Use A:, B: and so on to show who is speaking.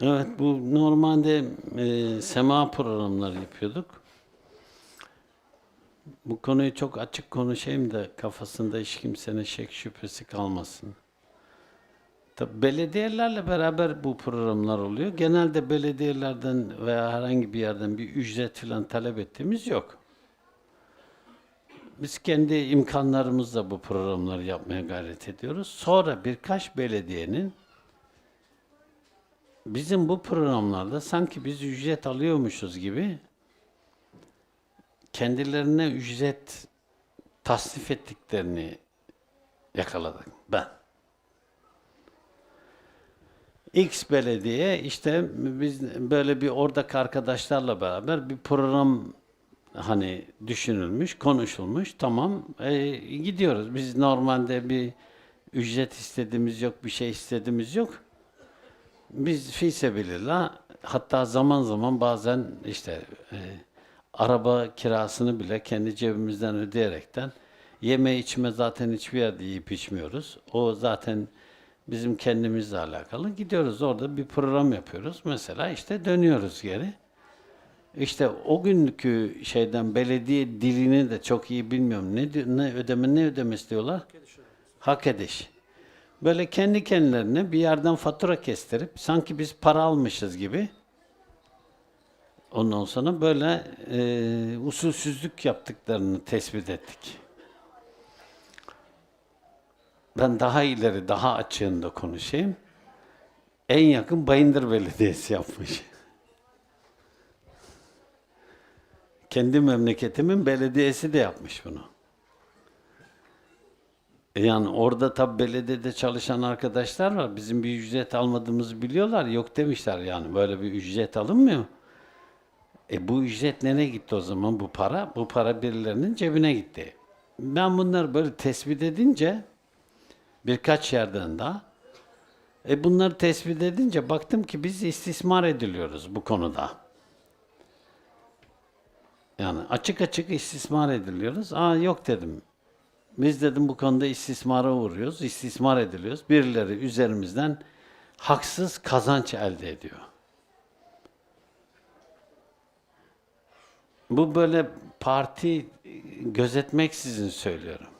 A: Evet bu normalde e, sema programları yapıyorduk. Bu konuyu çok açık konuşayım da kafasında hiç kimsenin şek şüphesi kalmasın. Tabii belediyelerle beraber bu programlar oluyor. Genelde belediyelerden veya herhangi bir yerden bir ücret falan talep ettiğimiz yok. Biz kendi imkanlarımızla bu programları yapmaya gayret ediyoruz. Sonra birkaç belediyenin bizim bu programlarda sanki biz ücret alıyormuşuz gibi kendilerine ücret tasnif ettiklerini yakaladık ben. X belediye işte biz böyle bir oradaki arkadaşlarla beraber bir program hani düşünülmüş, konuşulmuş. Tamam e, gidiyoruz. Biz normalde bir ücret istediğimiz yok, bir şey istediğimiz yok. Biz fisebilillah hatta zaman zaman bazen işte e, araba kirasını bile kendi cebimizden ödeyerekten yeme içme zaten hiçbir yerde yiyip içmiyoruz. O zaten bizim kendimizle alakalı. Gidiyoruz orada bir program yapıyoruz. Mesela işte dönüyoruz geri. İşte o günkü şeyden belediye dilini de çok iyi bilmiyorum. Ne, ne ödeme ne ödemesi diyorlar? Hak ediş. Böyle kendi kendilerine bir yerden fatura kestirip sanki biz para almışız gibi ondan sonra böyle e, usulsüzlük yaptıklarını tespit ettik. Ben daha ileri, daha açığında konuşayım. En yakın Bayındır Belediyesi yapmış. Kendi memleketimin belediyesi de yapmış bunu. Yani orada tabi belediyede çalışan arkadaşlar var. Bizim bir ücret almadığımızı biliyorlar. Yok demişler yani böyle bir ücret alınmıyor. E bu ücret nereye gitti o zaman bu para? Bu para birilerinin cebine gitti. Ben bunları böyle tespit edince birkaç yerden daha e bunları tespit edince baktım ki biz istismar ediliyoruz bu konuda. Yani açık açık istismar ediliyoruz. Aa yok dedim. Biz dedim bu konuda istismara uğruyoruz, istismar ediliyoruz. Birileri üzerimizden haksız kazanç elde ediyor. Bu böyle parti gözetmeksizin söylüyorum.